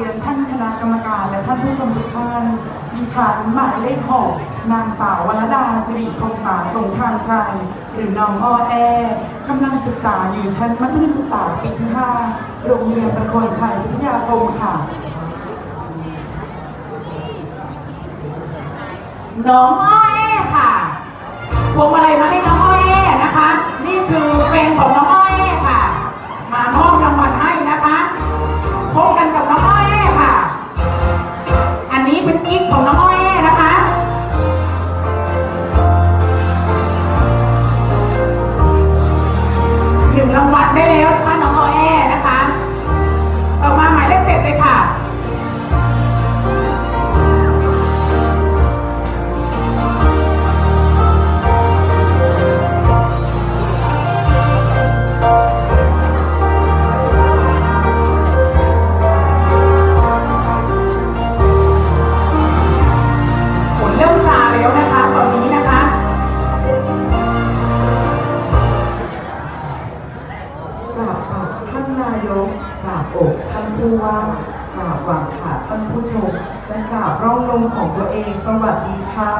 ียนท่านคณะกรรมการและท่านผู้ชมทุกท่านดิฉันหมายเลขหกนางสาววรดาสิริคงสาสงทางชัยหรือน้องอ้อแอกำลังศึกษาอยู่ชั้นมัธยมศึกษาปีที่ห้าโรงเรียนประโคนชัยพิทยาคมค่ะ น้องอ้อแอค่ะพวงมาลัยมาให้น้องอ้อแอนะคะ นี่คือแฟนของน้องอ้อแอ กกราบอกท่านผู้ว่ากราบหวังขาท่านผู้ชมและกราบร่องลมของตัวเองสวัสดีค่ะ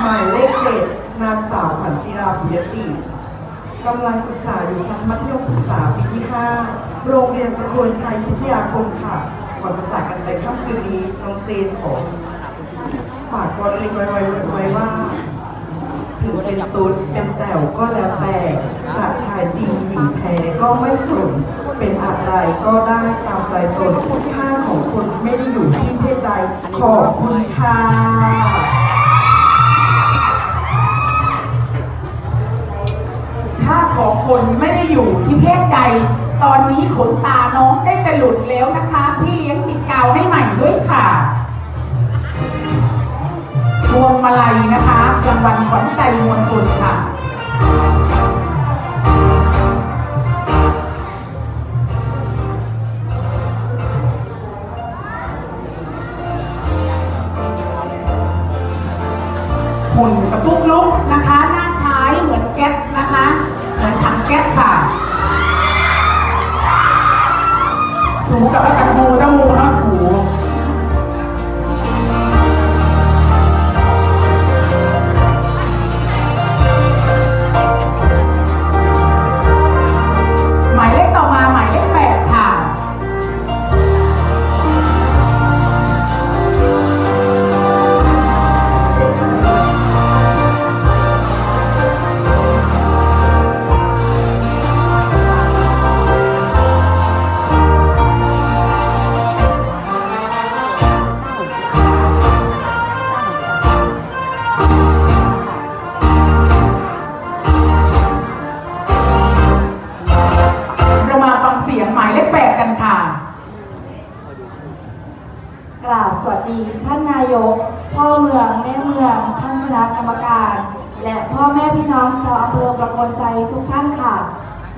หมายเลขเจ็ดนางสาวขวัญจิราบุยติกำลังศึกษาอยู่ชั้นมัธยมศึกษาปีที่5โรงเรียนประโคนชัยวิทยาคมค่ะก่อนจะจากกันไปค่ำคืนนี้น้องเจนขอฝากกรเล็กไว้ไว้ไว้ว่า ถึงเป็นตุ๊ดเป็นแต๋วก็แล้วแต่จะชายจริงหญิงแท้ก็ไม่สนเป็นอะไรก็ได้ตามใจตนค่าของคนไม่ได้อยู่ที่เพศใดขอบคุณค่ะถ้าของคนไม่ได้อยู่ที่เพศใด ตอนนี้ขนตาน้องได้จะหลุดแล้วนะคะ พี่เลี้ยงติดกาวให้ใหม่ด้วยค่ะพวงมาลัยนะคะ รางวัลขวัญใจมวลชนค่ะหุ่นกระตุกลุกนะคะหน้าใช้เหมือนแก๊สนะคะ เหมือนถังแก๊สค่ะ สูงกับกระทูตะมู กราบสวัสดีท่านนายก พ่อเมืองแม่เมือง ท่านคณะกรรมการ และพ่อแม่พี่น้องชาวอำเภอประโคนใจทุกท่านค่ะ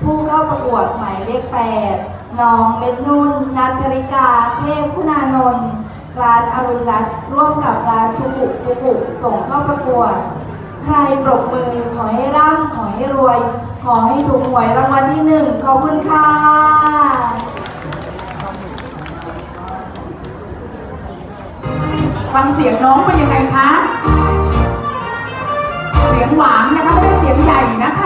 ผู้เข้าประกวดหมายเลขแปดน้องเม็ดนุ่นนัทริกา เทพคุณานนท์ร้านอรุณรัตน์ร่วมกับร้านชุกุฟุกุส่งเข้าประกวด ใครปรบมือขอให้ร่ำขอให้รวย ขอให้ถูกหวยรางวัลที่หนึ่งขอบคุณค่ะ ฟังเสียงน้องเป็นยังไงคะ เสียงหวานนะคะไม่ได้เสียงใหญ่นะคะ